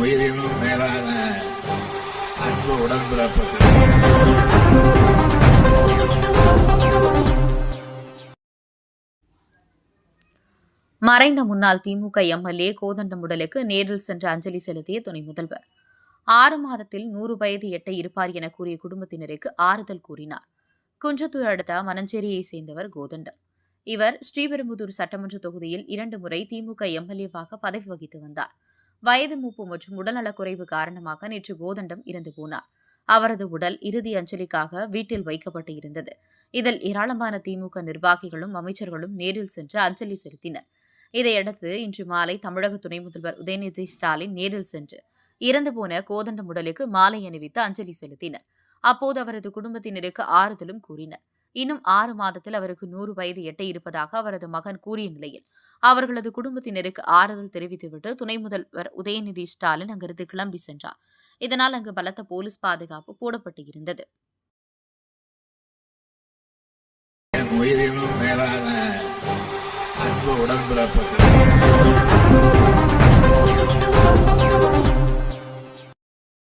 உயிரினும் மேலான அன்பு உடன்பிறப்புகள். மறைந்த முன்னாள் திமுக எம்எல்ஏ கோதண்டம் உடலுக்கு நேரில் சென்று அஞ்சலி செலுத்திய துணை முதல்வர். ஆறு மாதத்தில் நூறு வயது எட்ட இருப்பார் என கூறிய குடும்பத்தினருக்கு ஆறுதல் கூறினார். குன்றத்தூர் அடுத்த மணஞ்சேரியை சேர்ந்தவர் கோதண்டம் இவர் ஸ்ரீபெரும்புதூர் சட்டமன்ற தொகுதியில் இரண்டு முறை திமுக எம்எல்ஏவாக பதவி வகித்து வந்தார். வயது மூப்பு மற்றும் உடல்நலக்குறைவு காரணமாக நேற்று கோதண்டம் இறந்து போனார். அவரது உடல் இறுதி அஞ்சலிக்காக வீட்டில் வைக்கப்பட்டு இருந்தது. இதில் ஏராளமான திமுக நிர்வாகிகளும் அமைச்சர்களும் நேரில் சென்று அஞ்சலி செலுத்தினர். இதையடுத்து இன்று மாலை தமிழக துணை முதல்வர் உதயநிதி ஸ்டாலின் நேரில் சென்று இறந்து போன கோதண்டம் உடலுக்கு மாலை அணிவித்து அஞ்சலி செலுத்தினர். அப்போது அவரது குடும்பத்தினருக்கு ஆறுதலும் கூறினர். இன்னும் ஆறு மாதத்தில் அவருக்கு நூறு வயது எட்ட இருப்பதாக அவரது மகன் கூறிய நிலையில் அவர்களது குடும்பத்தினருக்கு ஆறுதல் தெரிவித்துவிட்டு துணை முதல்வர் உதயநிதி ஸ்டாலின் அங்கிருந்து கிளம்பி சென்றார். இதனால் அங்கு பலத்த போலீஸ் பாதுகாப்பு போடப்பட்டு இருந்தது. உயிரினும் மேலான அன்பு உடன்பிறப்புகள்